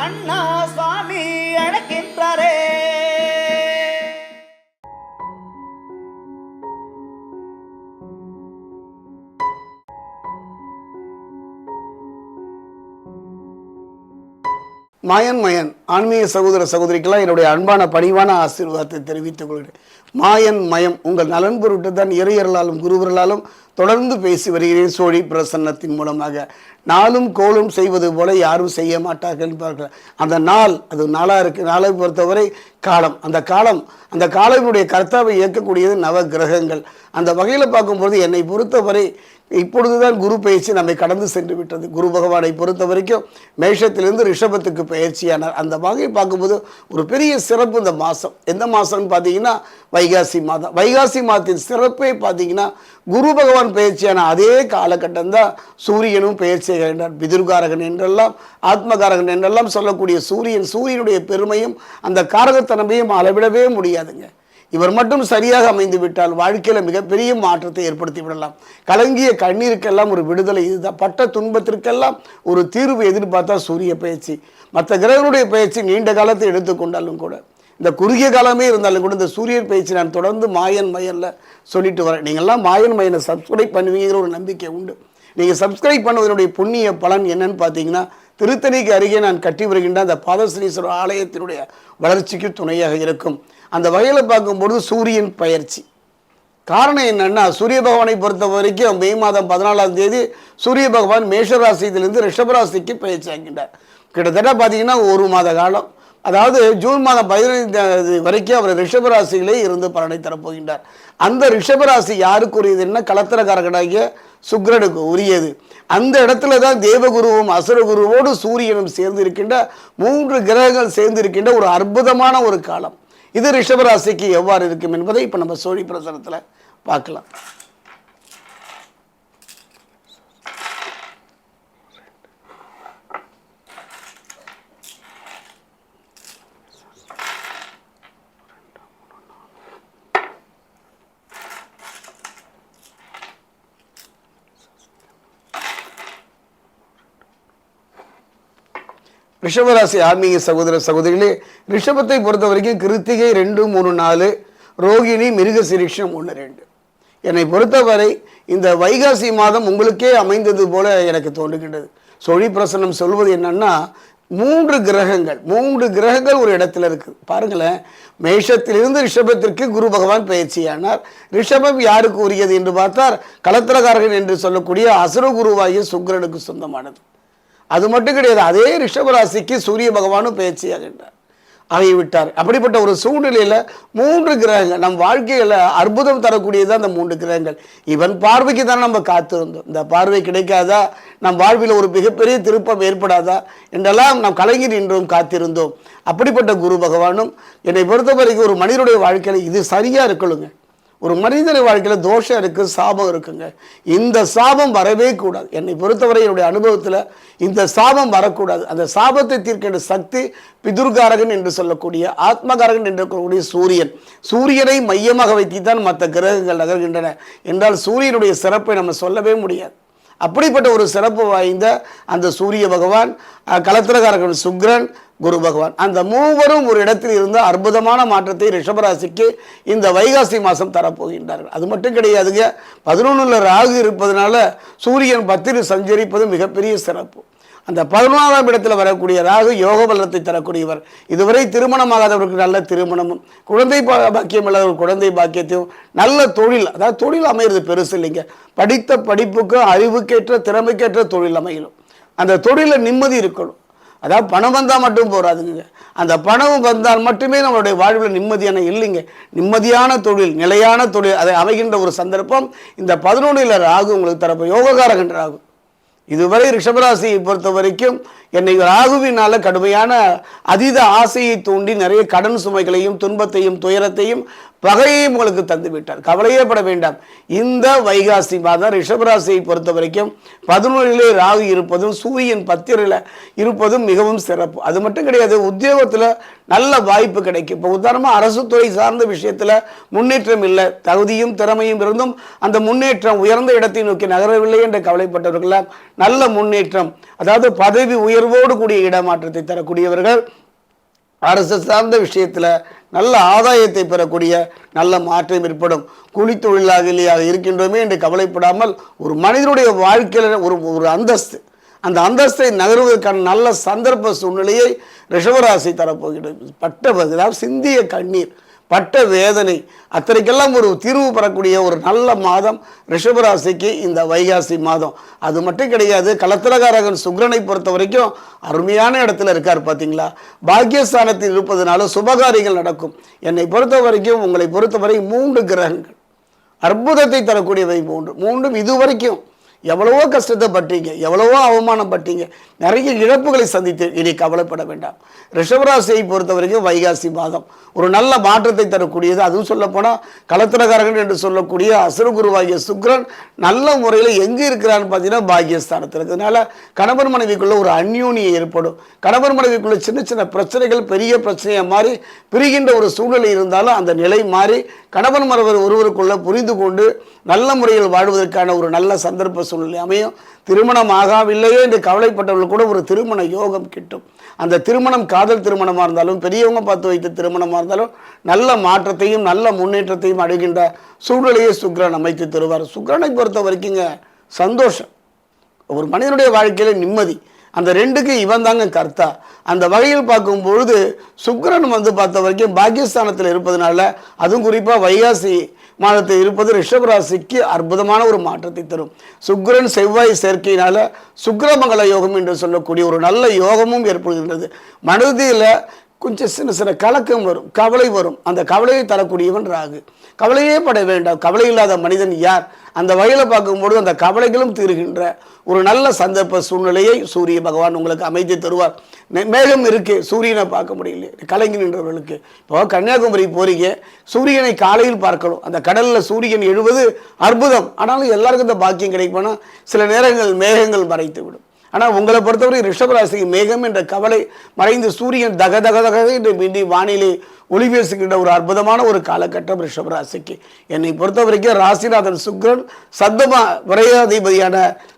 அழைக்கின்றாரே நம்ம அண்ணா மாயன் மயன் ஆன்மீக சகோதர சகோதரிக்கெல்லாம் என்னுடைய அன்பான பணிவான ஆசீர்வாதத்தை தெரிவித்துக் கொள்கிறேன். மாயன் மயம் உங்கள் நலன் பொருட்டு தான் இறையர்களாலும் குருவர்களாலும் தொடர்ந்து பேசி வருகிறேன் சோழி பிரசன்னத்தின் மூலமாக. நாளும் கோலும் செய்வது போல யாரும் செய்ய மாட்டார்கள் என்பார்கள். அந்த நாள் அது நாளாக இருக்குது நாளை பொறுத்தவரை காலம். அந்த காலம் அந்த காலத்தினுடைய கர்த்தாவை இயக்கக்கூடியது நவ கிரகங்கள். அந்த வகையில் பார்க்கும்போது என்னை பொறுத்தவரை இப்பொழுதுதான் குரு பயிற்சி நம்மை கடந்து சென்று விட்டது. குரு பகவானை பொறுத்த வரைக்கும் மேஷத்திலிருந்து ரிஷபத்துக்கு பயிற்சியானார். அந்த வகையை பார்க்கும்போது ஒரு பெரிய சிறப்பு இந்த மாதம். எந்த மாதம்னு பார்த்தீங்கன்னா வைகாசி மாதம். வைகாசி மாதத்தின் சிறப்பே பார்த்தீங்கன்னா குரு பகவான் பயிற்சியான அதே காலகட்டம் தான் சூரியனும் பயிற்சி என்றார் பிதுர்காரகன் என்றெல்லாம் ஆத்மகாரகன் என்றெல்லாம் சொல்லக்கூடிய சூரியன் சூரியனுடைய பெருமையும் அந்த காரகத்தன்மையும் அளவிடவே முடியாதுங்க. இவர் மட்டும் சரியாக அமைந்து விட்டால் வாழ்க்கையில் மிகப்பெரிய மாற்றத்தை ஏற்படுத்தி விடலாம். கலங்கிய கண்ணீருக்கெல்லாம் ஒரு விடுதலை இதுதான் பட்ட துன்பத்திற்கெல்லாம் ஒரு தீர்வு எதிர்பார்த்தா சூரிய பயிற்சி. மற்ற கிரகனுடைய பயிற்சி நீண்ட காலத்தை எடுத்துக்கொண்டாலும் கூட இந்த குறுகிய காலமே இருந்தாலும் கூட இந்த சூரியன் பயிற்சி நான் தொடர்ந்து மாயன் மயனில் சொல்லிட்டு வரேன். நீங்கள்லாம் மாயன் மயனை சப்ஸ்கிரைப் பண்ணுவீங்கிற ஒரு நம்பிக்கை உண்டு. நீங்கள் சப்ஸ்கிரைப் பண்ணுவதனுடைய புண்ணிய பலன் என்னன்னு பார்த்தீங்கன்னா திருத்தணிக்கு அருகே நான் கட்டி வருகின்ற அந்த பாதஸ்ரீஸ்வரர் ஆலயத்தினுடைய வளர்ச்சிக்கு துணையாக இருக்கும். அந்த வகையில் பார்க்கும்பொழுது சூரியன் பயிற்சி. காரணம் என்னென்னா சூரிய பகவானை பொறுத்த வரைக்கும் மே மாதம் பதினாலாம் தேதி சூரிய பகவான் மேஷராசியிலிருந்து ரிஷபராசிக்கு பயிற்சி ஆகின்றார். கிட்டத்தட்ட பார்த்தீங்கன்னா ஒரு மாத காலம். அதாவது ஜூன் மாதம் பதினைந்து வரைக்கும் அவர் ரிஷபராசியிலே இருந்து பலனை தரப்போகின்றார். அந்த ரிஷபராசி யாருக்கு உரியதுன்னா கலத்திரக்காரகனாகிய சுக்கிரனுக்கு உரியது. அந்த இடத்துல தான் தேவகுருவும் அசுரகுருவோடு சூரியனும் சேர்ந்து இருக்கின்ற மூன்று கிரகங்கள் சேர்ந்து இருக்கின்ற ஒரு அற்புதமான ஒரு காலம். இது ரிஷபராசிக்கு எவ்வாறு இருக்கும் என்பதை இப்போ நம்ம சோழி பிரசனத்தில் பார்க்கலாம். ரிஷபராசி ஆன்மீக சகோதர சகோதரிகளே ரிஷபத்தை பொறுத்த வரைக்கும் கிருத்திகை ரெண்டு மூணு நாலு ரோகிணி மிருக சிரிஷம் ஒன்று ரெண்டு. என்னை பொறுத்தவரை இந்த வைகாசி மாதம் உங்களுக்கே அமைந்தது போல எனக்கு தோன்றுகின்றது. சொழி பிரசனம் சொல்வது என்னன்னா மூன்று கிரகங்கள் மூன்று கிரகங்கள் ஒரு இடத்துல இருக்குது பாருங்களேன் மேஷத்திலிருந்து ரிஷபத்திற்கு குரு பகவான் பயிற்சியானார். ரிஷபம் யாருக்கு உரியது என்று பார்த்தார் கலத்திரகாரகன் என்று சொல்லக்கூடிய அசுர குருவாகிய சுக்கிரனுக்கு சொந்தமானது. அது மட்டும் கிடையாது அதே ரிஷபராசிக்கு சூரிய பகவானும் பயிற்சியாகின்றார் ஆகிவிட்டார். அப்படிப்பட்ட ஒரு சூழ்நிலையில் மூன்று கிரகங்கள் நம் வாழ்க்கையில் அற்புதம் தரக்கூடியது அந்த மூன்று கிரகங்கள். இவன் பார்வைக்கு தானே நம்ம காத்திருந்தோம். இந்த பார்வை கிடைக்காதா? நம் வாழ்வில் ஒரு மிகப்பெரிய திருப்பம் ஏற்படாதா? என்றெல்லாம் நாம் கலைஞர் நின்றும் காத்திருந்தோம். அப்படிப்பட்ட குரு பகவானும் என்னை பொறுத்த வரைக்கும் ஒரு மனிதனுடைய வாழ்க்கையில் இது சரியாக இருக்கணுங்க ஒரு மனிதன வாழ்க்கையில் தோஷம் இருக்குது சாபம் இருக்குங்க. இந்த சாபம் வரவே கூடாது. என்னை பொறுத்தவரை என்னுடைய அனுபவத்தில் இந்த சாபம் வரக்கூடாது. அந்த சாபத்தை தீர்க்கின்ற சக்தி பிதுர்காரகன் என்று சொல்லக்கூடிய ஆத்மகாரகன் என்று சொல்லக்கூடிய சூரியன். சூரியனை மையமாக வைத்து தான் மற்ற கிரகங்கள் நகர்கின்றன. என்றால் சூரியனுடைய சிறப்பை நம்ம சொல்லவே முடியாது. அப்படிப்பட்ட ஒரு சிறப்பு வாய்ந்த அந்த சூரிய பகவான் கலத்திரகாரகன் சுக்ரன் குரு பகவான். அந்த மூவரும் ஒரு இடத்தில் இருந்த அற்புதமான மாற்றத்தை ரிஷபராசிக்கு இந்த வைகாசி மாதம் தரப்போகின்றார்கள். அது மட்டும் கிடையாதுங்க பதினொன்றில் ராகு இருப்பதனால சூரியன் பத்தில் சஞ்சரிப்பது மிகப்பெரிய சிறப்பு. அந்த பதினாறாம் இடத்தில் வரக்கூடிய ராகு யோக பலத்தை தரக்கூடியவர். இதுவரை திருமணமாகாதவருக்கு நல்ல திருமணமும் குழந்தை பா- பாக்கியம் இல்லாதவர் குழந்தை பாக்கியத்தையும் நல்ல தொழில் அதாவது தொழில் அமையிறது பெருசு இல்லைங்க. படித்த படிப்புக்கு அறிவுக்கேற்ற திறமைக்கேற்ற தொழில் அமையணும். அந்த தொழிலில் நிம்மதி இருக்கணும். அதாவது பணம் வந்தால் மட்டும் போகாதுங்க அந்த பணம் வந்தால் மட்டுமே நம்மளுடைய வாழ்வில் நிம்மதியான இல்லைங்க. நிம்மதியான தொழில் நிலையான தொழில் அதை அமைகின்ற ஒரு சந்தர்ப்பம் இந்த பதினொன்றில் ராகு உங்களுக்கு தரப்போ. யோகக்காரகன் ராகு. இதுவரை ரிஷபராசியை பொறுத்த வரைக்கும் என்னை ராகுவினால் கடுமையான அதீத ஆசையை தூண்டி நிறைய கடன் சுமைகளையும் துன்பத்தையும் துயரத்தையும் பகையையும் உங்களுக்கு தந்து விட்டார். கவலையே பட வேண்டாம். இந்த வைகாசி மாதம் ரிஷபராசியை பொறுத்த வரைக்கும் பதினொன்றிலே ராகு இருப்பதும் சூரியன் பத்திரில் இருப்பதும் மிகவும் சிறப்பு. அது மட்டும் கிடையாது உத்தியோகத்தில் நல்ல வாய்ப்பு கிடைக்கும். இப்போ உதாரணமாக அரசு துறை சார்ந்த விஷயத்தில் முன்னேற்றம் இல்லை. தகுதியும் திறமையும் இருந்தும் அந்த முன்னேற்றம் உயர்ந்த இடத்தை நோக்கி நகரவில்லை என்று கவலைப்பட்டவர்களாம் நல்ல முன்னேற்றம் அதாவது பதவி உயர்வோடு கூடிய இடமாற்றத்தை தரக்கூடியவர்கள் அரசு சார்ந்த விஷயத்தில் நல்ல ஆதாயத்தை பெறக்கூடிய நல்ல மாற்றம் ஏற்படும். கூலி தொழிலாளியாக இருக்கின்றோமே என்று கவலைப்படாமல் ஒரு மனிதனுடைய வாழ்க்கையில் ஒரு ஒரு அந்தஸ்து அந்த அந்தஸ்தை நகர்வதற்கான நல்ல சந்தர்ப்ப சூழ்நிலையை ரிஷவராசி தரப்போகிறது. பட்ட பதிலாக சிந்திய கண்ணீர். பட்ட வேதனை அத்தனைக்கெல்லாம் ஒரு தீர்வு பெறக்கூடிய ஒரு நல்ல மாதம் ரிஷபராசிக்கு இந்த வைகாசி மாதம். அது மட்டும் கிடையாது கலத்திரகாரகன் சுக்ரனை பொறுத்த வரைக்கும் அருமையான இடத்துல இருக்கார் பார்த்தீங்களா பாக்கியஸ்தானத்தில் இருப்பதனால சுபகாரியங்கள் நடக்கும். என்னை பொறுத்த வரைக்கும் உங்களை பொறுத்தவரை மூன்று கிரகங்கள். அற்புதத்தை தரக்கூடியவை மூன்று மூன்றும் இதுவரைக்கும் எவ்வளவோ கஷ்டத்தை பட்டீங்க எவ்வளவோ அவமானப்பட்டீங்க நிறைய இழப்புகளை சந்தித்து இனி கவலைப்பட வேண்டாம். ரிஷபராசியை பொறுத்த வரைக்கும் வைகாசி மாதம். ஒரு நல்ல மாற்றத்தை தரக்கூடியது. அதுவும் சொல்லப்போனால் கலத்திரகாரகன் என்று சொல்லக்கூடிய அசுரகுருவாகிய சுக்ரன் நல்ல முறையில் எங்கே இருக்கிறான்னு பார்த்தீங்கன்னா பாகியஸ்தானத்தில் இருக்கிறதுனால கணவன் மனைவிக்குள்ளே ஒரு அந்யூனியம் ஏற்படும். கணவன் மனைவிக்குள்ளே சின்ன சின்ன பிரச்சனைகள் பெரிய பிரச்சனையாக மாறி பிரிகின்ற ஒரு சூழ்நிலை இருந்தாலும் அந்த நிலை மாறி கணவன் மரவர் ஒருவருக்குள்ளே புரிந்து கொண்டு நல்ல முறையில் வாழ்வதற்கான ஒரு நல்ல சந்தர்ப்ப சூழ்நிலை அமையும். திருமணம் ஆகாவில்லையே என்று கவலைப்பட்டவர்கள் கூட ஒரு திருமண யோகம் கிட்டும். அந்த திருமணம் காதல் திருமணமாக இருந்தாலும் பெரியவங்க பார்த்து வைத்த திருமணமாக இருந்தாலும் நல்ல மாற்றத்தையும் நல்ல முன்னேற்றத்தையும் அடைகின்ற சூழ்நிலையை சுக்கிரன் அமைத்து தருவார். சுக்கிரனை பொறுத்த வரைக்குங்க சந்தோஷம். ஒரு மனிதனுடைய வாழ்க்கையில நிம்மதி. அந்த ரெண்டுக்கு இவன் தாங்க கர்த்தா. அந்த வகையில் பார்க்கும் பொழுது வந்து பார்த்த வரைக்கும் பாகிஸ்தானத்தில் இருப்பதனால அதுவும் குறிப்பாக வைகாசி மாதத்தில் இருப்பது ரிஷபராசிக்கு அற்புதமான ஒரு மாற்றத்தை தரும். சுக்ரன் செவ்வாய் சேர்க்கையினால சுக்கிரமங்கல யோகம் என்று சொல்லக்கூடிய ஒரு நல்ல யோகமும் ஏற்படுகின்றது. மனதில் கொஞ்சம் சின்ன சின்ன கலக்கம் வரும் கவலை வரும். அந்த கவலையை தரக்கூடியவன் ராகு. கவலையே பட வேண்டாம். கவலை இல்லாத மனிதன் யார்? அந்த வகையில் பார்க்கும்பொழுது அந்த கவலைகளும் தீருகின்ற ஒரு நல்ல சந்தர்ப்ப சூழ்நிலையை சூரிய பகவான் உங்களுக்கு அமைத்து தருவார். மே- மேகம் இருக்கு சூரியனை பார்க்க முடியல. கலங்கி நின்றவர்களுக்கு. இப்போ கன்னியாகுமரி போறீங்க சூரியனை காலையில் பார்க்கணும். அந்த கடலில் சூரியன் எழுவது அற்புதம். ஆனாலும் எல்லாருக்கும் இந்த பாக்கியம் கிடைக்கும்னா சில நேரங்கள் மேகங்கள் மறைத்து விடும் ஆனால் உங்களை பொறுத்தவரை ரிஷபராசிக்கு மேகம் என்ற கவலை மறைந்து சூரியன் தக தக தக என்று மீண்டும் வானிலை ஒளி பேசுகின்ற ஒரு அற்புதமான ஒரு காலகட்டம் ரிஷபராசிக்கு என்னை பொறுத்த வரைக்கும் ராசிநாதன் சுக்ரன் சத்தமா விரையாதிபதியான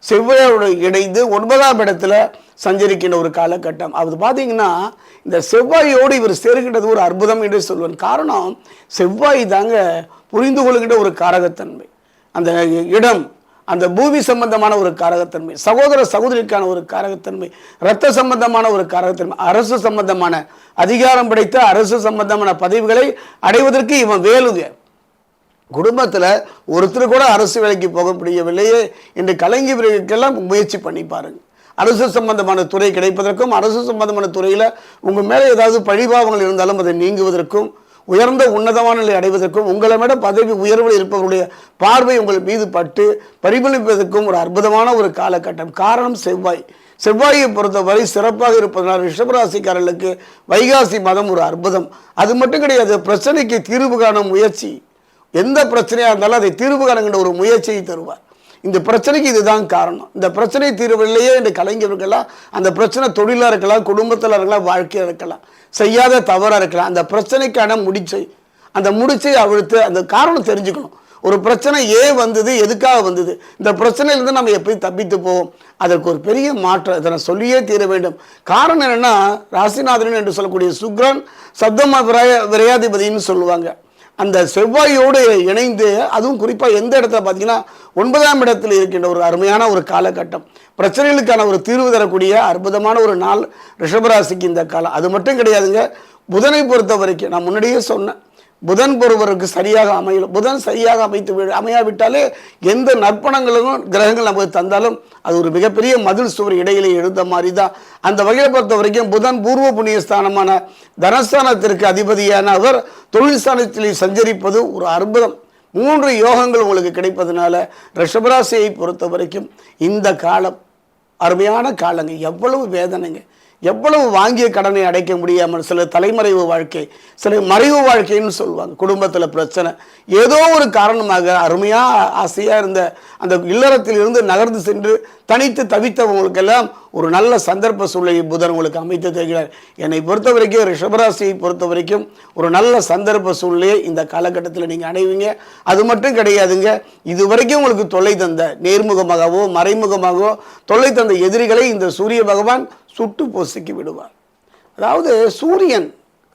செவ்வாயோடு இணைந்து ஒன்பதாம் இடத்துல சஞ்சரிக்கின்ற ஒரு காலகட்டம். அது பார்த்தீங்கன்னா இந்த செவ்வாயோடு இவர் சேர்கின்றது ஒரு அற்புதம் என்று சொல்வேன். காரணம் செவ்வாய் தாங்க புரிந்து கொள்கின்ற ஒரு காரகத்தன்மை. அந்த இடம் அந்த பூமி சம்பந்தமான ஒரு காரகத்தன்மை சகோதர சகோதரிக்கான ஒரு காரகத்தன்மை இரத்த சம்பந்தமான ஒரு காரகத்தன்மை அரசு சம்பந்தமான அதிகாரம் படைத்த அரசு சம்பந்தமான பதவிகளை அடைவதற்கு இவன் வேலுங்க. குடும்பத்தில் ஒருத்தர் கூட அரசு வேலைக்கு போக முடியவில்லையே என்று கலைஞர்களுக்கெல்லாம் முயற்சி பண்ணி பாருங்கள் அரசு சம்பந்தமான துறை கிடைப்பதற்கும் அரசு சம்பந்தமான துறையில் உங்கள் மேலே ஏதாவது பழிபாவங்கள் இருந்தாலும் அதை நீங்குவதற்கும் உயர்ந்த உன்னதமான நிலை அடைவதற்கும் உங்களை விட பதவி உயர்வில் இருப்பவருடைய பார்வை உங்கள் மீது பட்டு பரிபலிப்பதற்கும் ஒரு அற்புதமான ஒரு காலகட்டம். காரணம் செவ்வாய். செவ்வாயை பொறுத்தவரை சிறப்பாக இருப்பதனால் ரிஷபராசிக்காரர்களுக்கு வைகாசி மதம் ஒரு அற்புதம். அது மட்டும் கிடையாது பிரச்சனைக்கு தீர்வு காணும் முயற்சி. எந்த பிரச்சனையாக இருந்தாலும் அதை தீர்வு காணுங்கிற ஒரு முயற்சியை தருவார். இந்த பிரச்சனைக்கு இதுதான் காரணம். இந்த பிரச்சனை தீர்வில்லையே என்று கலைஞர்கள்லாம் அந்த பிரச்சனை தொழிலாக இருக்கலாம் குடும்பத்தில் இருக்கலாம் வாழ்க்கையாக இருக்கலாம் செய்யாத தவறாக இருக்கலாம் அந்த பிரச்சனைக்கான முடிச்சை அந்த முடிச்சை அவிழ்த்து அந்த காரணம் தெரிஞ்சுக்கணும். ஒரு பிரச்சனை ஏன் வந்தது எதுக்காக வந்தது? இந்த பிரச்சனையிலிருந்து நம்ம எப்படி தப்பித்து போவோம்? அதற்கு ஒரு பெரிய மாற்றம் இதை நான் சொல்லியே தீர வேண்டும். காரணம் என்னென்னா ராசிநாதன் என்று சொல்லக்கூடிய சுக்ரன் சப்தம விரைய விரையாதிபதினு சொல்லுவாங்க. அந்த செவ்வாயோடு இணைந்து அதுவும் குறிப்பாக எந்த இடத்துல பார்த்தீங்கன்னா ஒன்பதாம் இடத்தில் இருக்கின்ற ஒரு அருமையான ஒரு காலகட்டம். பிரச்சனைகளுக்கான ஒரு தீர்வு தரக்கூடிய அற்புதமான ஒரு நாள் ரிஷபராசிக்கு இந்த காலம். அது மட்டும் கிடையாதுங்க புதனை பொறுத்த வரைக்கும் நான் முன்னாடியே சொன்னேன். புதன் ஒருவருக்கு சரியாக அமையல புதன் சரியாக அமைத்து அமையாவிட்டாலே எந்த நற்பணங்களும் கிரகங்கள் நமக்கு தந்தாலும் அது ஒரு மிகப்பெரிய மதில் சுவர் இடையிலே எழுந்த மாதிரி தான் அந்த வகையை பொறுத்த வரைக்கும் புதன் பூர்வ புண்ணிய ஸ்தானமான தனஸ்தானத்திற்கு அதிபதியான அவர் தொழில் ஸ்தானத்தில் சஞ்சரிப்பது ஒரு அற்புதம். மூன்று யோகங்கள் உங்களுக்கு கிடைப்பதனால ரிஷபராசியை பொறுத்த வரைக்கும் இந்த காலம் அருமையான காலங்க எவ்வளவு வேதனைங்க. எவ்வளவு வாங்கிய கடனை அடைக்க முடியாமல் சில தலைமறைவு வாழ்க்கை சில மறைவு வாழ்க்கைன்னு சொல்லுவாங்க. குடும்பத்தில் பிரச்சனை. ஏதோ ஒரு காரணமாக அருமையாக ஆசையாக இருந்த அந்த இல்லறத்தில் இருந்து நகர்ந்து சென்று தனித்து தவித்தவங்களுக்கெல்லாம் ஒரு நல்ல சந்தர்ப்ப சூழ்நிலை புதன் உங்களுக்கு அமைத்து தருகிறார். என்னை பொறுத்த வரைக்கும் ரிஷபராசியை பொறுத்த வரைக்கும் ஒரு நல்ல சந்தர்ப்ப சூழ்நிலையை இந்த காலகட்டத்தில் நீங்கள் அடைவீங்க. அது மட்டும் கிடையாதுங்க. இது வரைக்கும் உங்களுக்கு தொல்லை தந்த நேர்முகமாகவோ மறைமுகமாகவோ தொல்லை தந்த எதிரிகளை இந்த சூரிய பகவான் சுட்டு பொசுக்கி விடுவார் அதாவது சூரியன்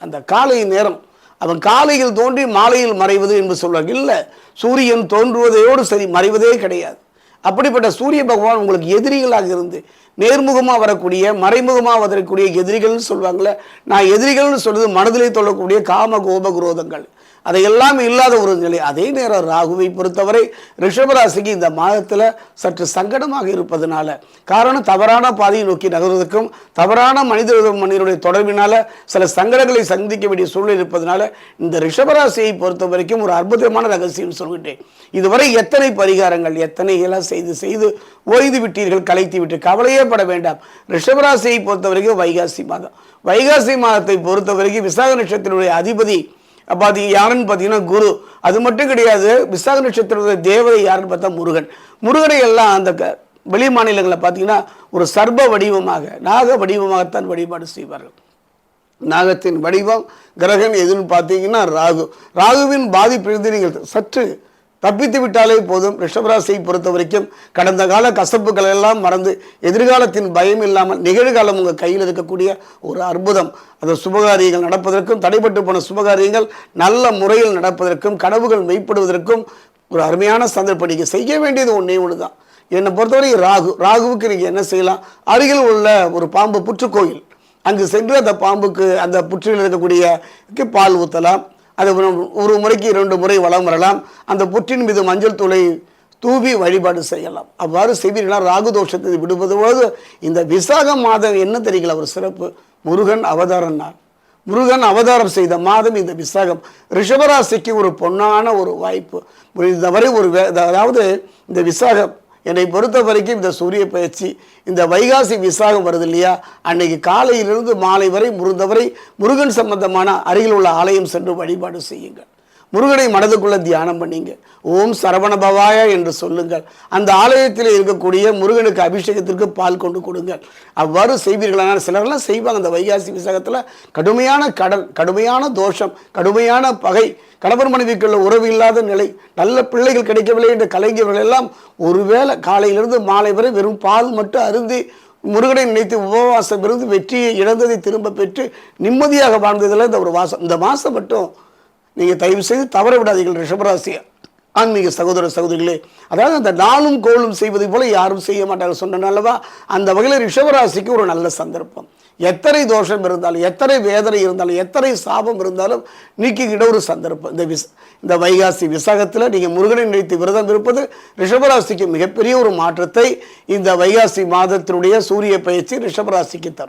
அந்த காலை நேரம் அவன் காலையில் தோன்றி மாலையில் மறைவது என்று சொல்வாங்க இல்லை சூரியன் தோன்றுவதையோடு சரி மறைவதே கிடையாது. அப்படிப்பட்ட சூரிய பகவான் உங்களுக்கு எதிரிகளாக இருந்து நேர்முகமாக வரக்கூடிய மறைமுகமாக வரக்கூடிய எதிரிகள்னு சொல்லுவாங்கள்ல நான் எதிரிகள்னு சொல்வது மனதிலே தொழக்கூடிய காம கோப குரோதங்கள். அதையெல்லாம் இல்லாத ஒரு நிலை. அதே நேரம் ராகுவை பொறுத்தவரை ரிஷபராசிக்கு இந்த மாதத்தில் சற்று சங்கடமாக இருப்பதனால காரணம் தவறான பாதையை நோக்கி நகர்வதற்கும் தவறான மனித மனிதனுடைய தொடர்பினால சில சங்கடங்களை சந்திக்க வேண்டிய சூழ்நிலை இருப்பதனால இந்த ரிஷபராசியை பொறுத்த வரைக்கும் ஒரு அற்புதமான ரகசியம் சொல்கின்றேன். இதுவரை எத்தனை பரிகாரங்கள் எத்தனை எல்லாம் செய்து செய்து ஓய்ந்து விட்டீர்கள் கலைத்து விட்டு கவலையே பட வேண்டாம். ரிஷபராசியை பொறுத்த வரைக்கும் வைகாசி மாதம். வைகாசி மாதத்தை பொறுத்த வரைக்கும் விசாக நட்சத்திரனுடைய அதிபதி பார்த்தீங்க யாருன்னு பார்த்தீங்கன்னா குரு. அது மட்டும் கிடையாது விசாக நட்சத்திரத்தை தேவதை யாருன்னு பார்த்தா முருகன். முருகனை எல்லாம் அந்த க- வெளி மாநிலங்களில் பார்த்தீங்கன்னா ஒரு சர்ப வடிவமாக நாக வடிவமாகத்தான் வழிபாடு செய்வார்கள். நாகத்தின் வடிவம் கிரகன் எதுன்னு பார்த்தீங்கன்னா ராகு. ராகுவின் பாதிப்பிலிருந்து நீங்கள் சற்று தப்பித்து விட்டாலே போதும். ரிஷபராசியை பொறுத்த வரைக்கும் கடந்த கால கசப்புகள் எல்லாம் மறந்து எதிர்காலத்தின் பயம் இல்லாமல் நிகழ்காலம் உங்கள் கையில் இருக்கக்கூடிய ஒரு அற்புதம். அந்த சுபகாரியங்கள் நடப்பதற்கும் தடைப்பட்டு போன சுபகாரியங்கள் நல்ல முறையில் நடப்பதற்கும் கனவுகள் மெய்ப்படுவதற்கும் ஒரு அருமையான சந்தர்ப்பம் நீங்கள் செய்ய வேண்டியது ஒன்றே ஒன்று தான் என்னை பொறுத்தவரை ராகு ராகுவுக்கு நீங்கள் என்ன செய்யலாம்? அருகில் உள்ள ஒரு பாம்பு புற்றுக்கோயில். அங்கு சென்று அந்த பாம்புக்கு அந்த புற்றில் இருக்கக்கூடிய பால் ஊற்றலாம் அது ஒரு- முறைக்கு இரண்டு முறை வலம் வரலாம். அந்த புற்றின் மீது மஞ்சள் தூளை தூவி வழிபாடு செய்யலாம். அவ்வாறு செய்வீர்களா ராகு தோஷத்தை விடுவது போது இந்த விசாக மாதம் என்ன தெரியுங்களா? ஒரு சிறப்பு. முருகன் அவதாரம் நாள். முருகன் அவதாரம் செய்த மாதம் இந்த விசாகம். ரிஷபராசிக்கு ஒரு பொன்னான ஒரு வாய்ப்பு. இந்த வரை ஒரு வே- அதாவது இந்த விசாகம் என்னை பொறுத்த வரைக்கும் இந்த சூரிய பயிற்சி இந்த வைகாசி விசாகம் வருது இல்லையா? அன்னைக்கு காலையிலிருந்து மாலை வரை முருந்தவரை முருகன் சம்பந்தமான அருகில் உள்ள ஆலயம் சென்று வழிபாடு செய்யுங்கள். முருகனை மனதுக்குள்ள தியானம் பண்ணிங்க. ஓம் சரவண பவாயா என்று சொல்லுங்கள். அந்த ஆலயத்தில் இருக்கக்கூடிய முருகனுக்கு அபிஷேகத்திற்கு பால் கொண்டு கொடுங்கள். அவ்வாறு செய்வீர்களான சிலர்லாம் செய்வாங்க. அந்த வைகாசி விசாகத்தில் கடுமையான கடன் கடுமையான தோஷம் கடுமையான பகை கணவர் மனைவிக்குள்ள உறவு இல்லாத நிலை நல்ல பிள்ளைகள் கிடைக்கவில்லை என்று கலைஞர்கள் எல்லாம் ஒருவேளை காலையிலிருந்து மாலை வரை வெறும் பால் மட்டும் அருந்தி முருகனை நினைத்து உபவாசம் இருந்து வெற்றியை இழந்ததை திரும்ப பெற்று நிம்மதியாக வாழ்ந்ததில் இந்த ஒரு வாசம். இந்த மாதம் மட்டும் நீங்கள் தயவு செய்து தவற விடாதீர்கள் ரிஷபராசி ஆன்மீக சகோதர சகோதரிகளே. அதாவது அந்த நாளும் கோளும் செய்வதை போல யாரும் செய்ய மாட்டாங்க சொன்னனாலவா அந்த வகையில் ரிஷபராசிக்கு ஒரு நல்ல சந்தர்ப்பம். எத்தனை தோஷம் இருந்தாலும் எத்தனை வேதனை இருந்தாலும் எத்தனை சாபம் இருந்தாலும் நீக்கிக்கிட ஒரு சந்தர்ப்பம். இந்த விஸ் இந்த வைகாசி விசாகத்தில் நீங்கள் முருகனை நினைத்து விரதம் இருப்பது ரிஷபராசிக்கு மிகப்பெரிய ஒரு மாற்றத்தை இந்த வைகாசி மாதத்தினுடைய சூரிய பயிற்சி ரிஷபராசிக்கு தரும்.